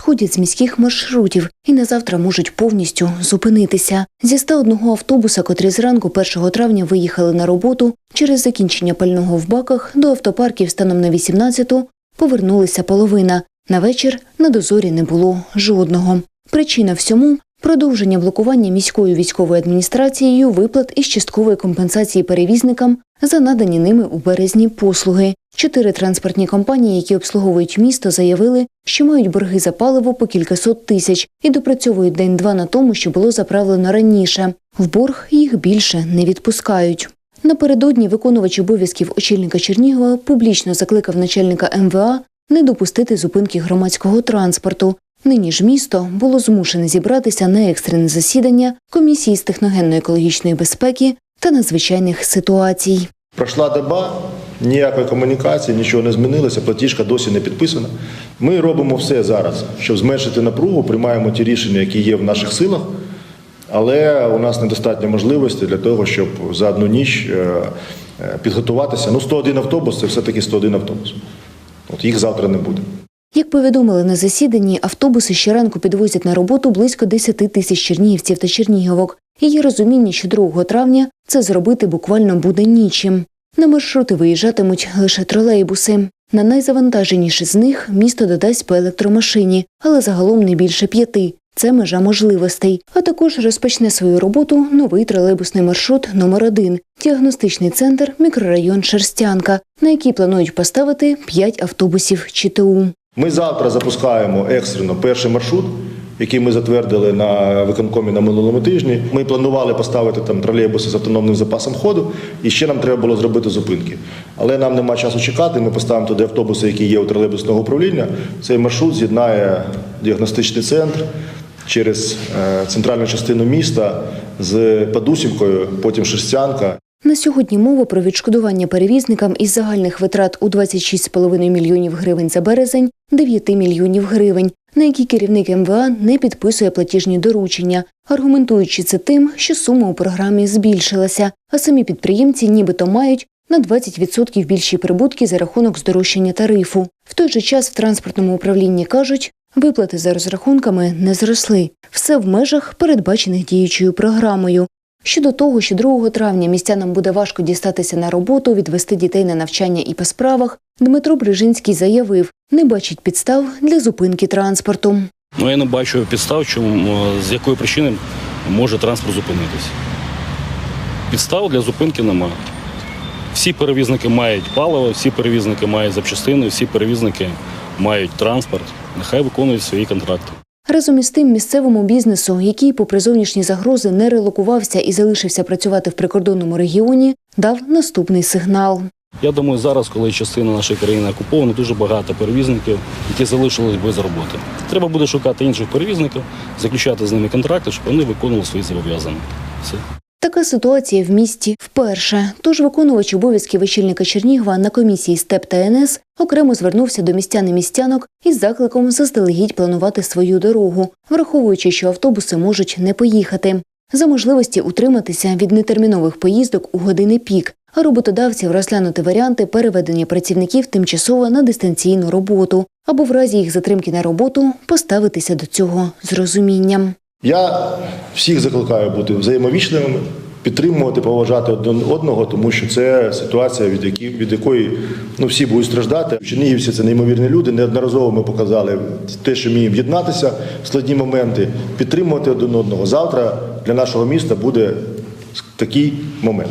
сходять з міських маршрутів і на завтра можуть повністю зупинитися. Зі 101 автобуса, котрі зранку 1 травня виїхали на роботу, через закінчення пального в баках до автопарків станом на 18-ту повернулися половина. На вечір на дозорі не було жодного. Причина всьому продовження блокування міською військовою адміністрацією виплат із часткової компенсації перевізникам за надані ними у березні послуги. Чотири транспортні компанії, які обслуговують місто, заявили, що мають борги за паливо по кількасот тисяч і допрацьовують день-два на тому, що було заправлено раніше. В борг їх більше не відпускають. Напередодні виконувач обов'язків очільника Чернігова публічно закликав начальника МВА не допустити зупинки громадського транспорту. Нині ж місто було змушене зібратися на екстрене засідання комісії з техногенно-екологічної безпеки та надзвичайних ситуацій. Пройшла доба, ніякої комунікації, нічого не змінилося, платіжка досі не підписана. Ми робимо все зараз, щоб зменшити напругу, приймаємо ті рішення, які є в наших силах, але у нас недостатньо можливості для того, щоб за одну ніч е, е, підготуватися. Ну, 101 автобус це все-таки 101 автобус. От їх завтра не буде. Як повідомили на засіданні, автобуси щоранку підвозять на роботу близько 10 тисяч чернігівців та чернігівок. І є розуміння, що 2 травня це зробити буквально буде нічим. На маршрути виїжджатимуть лише тролейбуси. На найзавантаженіші з них місто додасть по електромашині, але загалом не більше п'яти. Це межа можливостей. А також розпочне свою роботу новий тролейбусний маршрут номер 1 діагностичний центр мікрорайон Шерстянка, на який планують поставити 5 автобусів ЧТУ. Ми завтра запускаємо екстрено перший маршрут, який ми затвердили на виконкомі на минулому тижні. Ми планували поставити там тролейбуси з автономним запасом ходу, і ще нам треба було зробити зупинки. Але нам нема часу чекати. Ми поставимо туди автобуси, які є у тролейбусного управління. Цей маршрут з'єднає діагностичний центр через е, центральну частину міста з Падусівкою, потім Шерстянка. На сьогодні мова про відшкодування перевізникам із загальних витрат у 26,5 мільйонів гривень за березень 9 мільйонів гривень, на які керівник МВА не підписує платіжні доручення, аргументуючи це тим, що сума у програмі збільшилася, а самі підприємці нібито мають на 20% більші прибутки за рахунок здорожчання тарифу. В той же час в транспортному управлінні кажуть, виплати за розрахунками не зросли. Все в межах, передбачених діючою програмою. Щодо того, що 2 травня містянам буде важко дістатися на роботу, відвести дітей на навчання і по справах, Дмитро Брижинський заявив, не бачить підстав для зупинки транспорту. Ну я не бачу підстав, чому з якої причини може транспорт зупинитись. Підстав для зупинки немає. Всі перевізники мають паливо, всі перевізники мають запчастини, всі перевізники мають транспорт. Нехай виконують свої контракти. Разом із тим, місцевому бізнесу, який, попри зовнішні загрози, не релокувався і залишився працювати в прикордонному регіоні, дав наступний сигнал. Я думаю, зараз, коли частина нашої країни окупована, дуже багато перевізників, які залишились без роботи. Треба буде шукати інших перевізників, заключати з ними контракти, щоб вони виконували свої зобов'язання. Все. Така ситуація в місті вперше. Тож виконувач обов'язків очільника Чернігова на комісії СТЕП та НС окремо звернувся до містян і містянок із закликом заздалегідь планувати свою дорогу, враховуючи, що автобуси можуть не поїхати. За можливості утриматися від нетермінових поїздок у години пік, а роботодавців розглянути варіанти переведення працівників тимчасово на дистанційну роботу або в разі їх затримки на роботу поставитися до цього з розумінням. Я всіх закликаю бути взаємовічними, підтримувати, поважати один одного, тому що це ситуація, від, якої від якої ну, всі будуть страждати. Чернігівці це неймовірні люди. Неодноразово ми показали те, що вміємо єднатися в складні моменти, підтримувати один одного. Завтра для нашого міста буде такий момент.